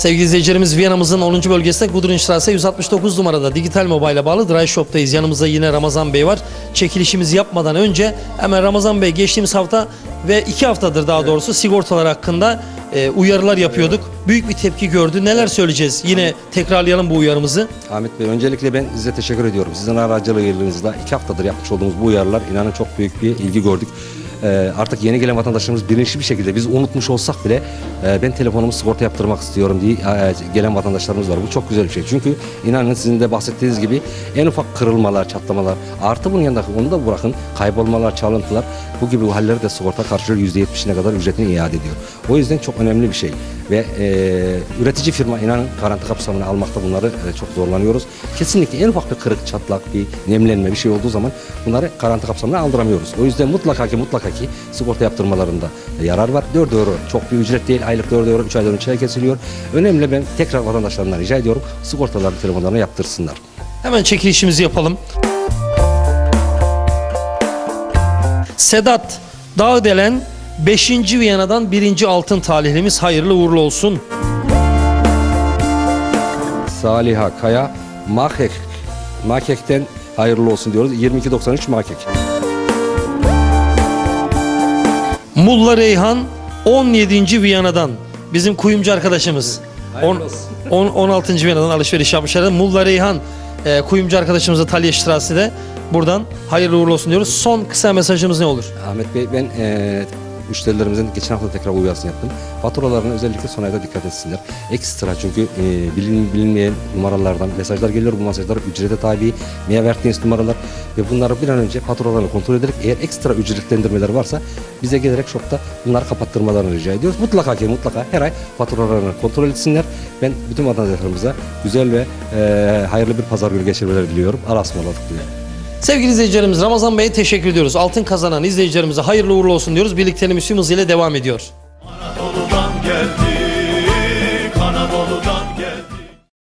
Sevgili izleyicilerimiz Viyana'mızın 10. bölgesinde Gudrunstrasse 169 numarada dijital mobile'e bağlı Dry Shop'tayız. Yanımızda yine Ramazan Bey var. Çekilişimizi yapmadan önce hemen Ramazan Bey geçtiğimiz hafta ve iki haftadır daha doğrusu sigortalar hakkında e, uyarılar yapıyorduk. Büyük bir tepki gördü. Neler söyleyeceğiz? Yine tekrarlayalım bu uyarımızı. Ahmet Bey öncelikle ben size teşekkür ediyorum. Sizin aracılığınızla iki haftadır yapmış olduğumuz bu uyarılar inanın çok büyük bir ilgi gördük. Ee, artık yeni gelen vatandaşlarımız bilinçli bir şekilde biz unutmuş olsak bile e, ben telefonumu sigorta yaptırmak istiyorum diye e, gelen vatandaşlarımız var. Bu çok güzel bir şey. Çünkü inanın sizin de bahsettiğiniz gibi en ufak kırılmalar, çatlamalar artı bunun yanında onu da bırakın kaybolmalar, çalıntılar bu gibi halleri de sigorta karşılıyor %70'ine kadar ücretini iade ediyor. O yüzden çok önemli bir şey ve e, üretici firma inanın garanti kapsamına almakta bunları e, çok zorlanıyoruz. Kesinlikle en ufak bir kırık, çatlak, bir nemlenme bir şey olduğu zaman bunları garanti kapsamına aldıramıyoruz. O yüzden mutlaka ki mutlaka ki sigorta yaptırmalarında yarar var. 4 euro çok bir ücret değil. Aylık 4 euro 3 aydan 3 ay kesiliyor. Önemli ben tekrar vatandaşlarımdan rica ediyorum sigortalarını telefonlarına yaptırsınlar. Hemen çekilişimizi yapalım. Sedat Dağdelen 5. Viyana'dan 1. altın talihlimiz hayırlı uğurlu olsun. Saliha Kaya Makek Makek'ten hayırlı olsun diyoruz. 2293 Makek. Mulla Reyhan 17. Viyana'dan bizim kuyumcu arkadaşımız. On, on- 16. Viyana'dan alışveriş yapmışlar. Mulla Reyhan e, kuyumcu arkadaşımıza Talya Ştrasi'de buradan hayırlı uğurlu olsun diyoruz. Son kısa mesajımız ne olur? Ahmet Bey ben eee müşterilerimizin geçen hafta tekrar uyarısını yaptım. Faturalarına özellikle son ayda dikkat etsinler. Ekstra çünkü eee, bilin, bilinmeyen numaralardan mesajlar geliyor. Bu mesajlar ücrete tabi, niye verdiğiniz numaralar ve bunları bir an önce faturalarını kontrol ederek eğer ekstra ücretlendirmeler varsa bize gelerek shopta bunları kapattırmalarını rica ediyoruz. Mutlaka ki mutlaka her ay faturalarını kontrol etsinler. Ben bütün vatandaşlarımıza güzel ve eee, hayırlı bir pazar günü geçirmeleri diliyorum. Allah'a ısmarladık diyor. Sevgili izleyicilerimiz Ramazan Bey'e teşekkür ediyoruz. Altın kazanan izleyicilerimize hayırlı uğurlu olsun diyoruz. Birlikteliğimiz tüm hızıyla devam ediyor. Anadolu'dan geldi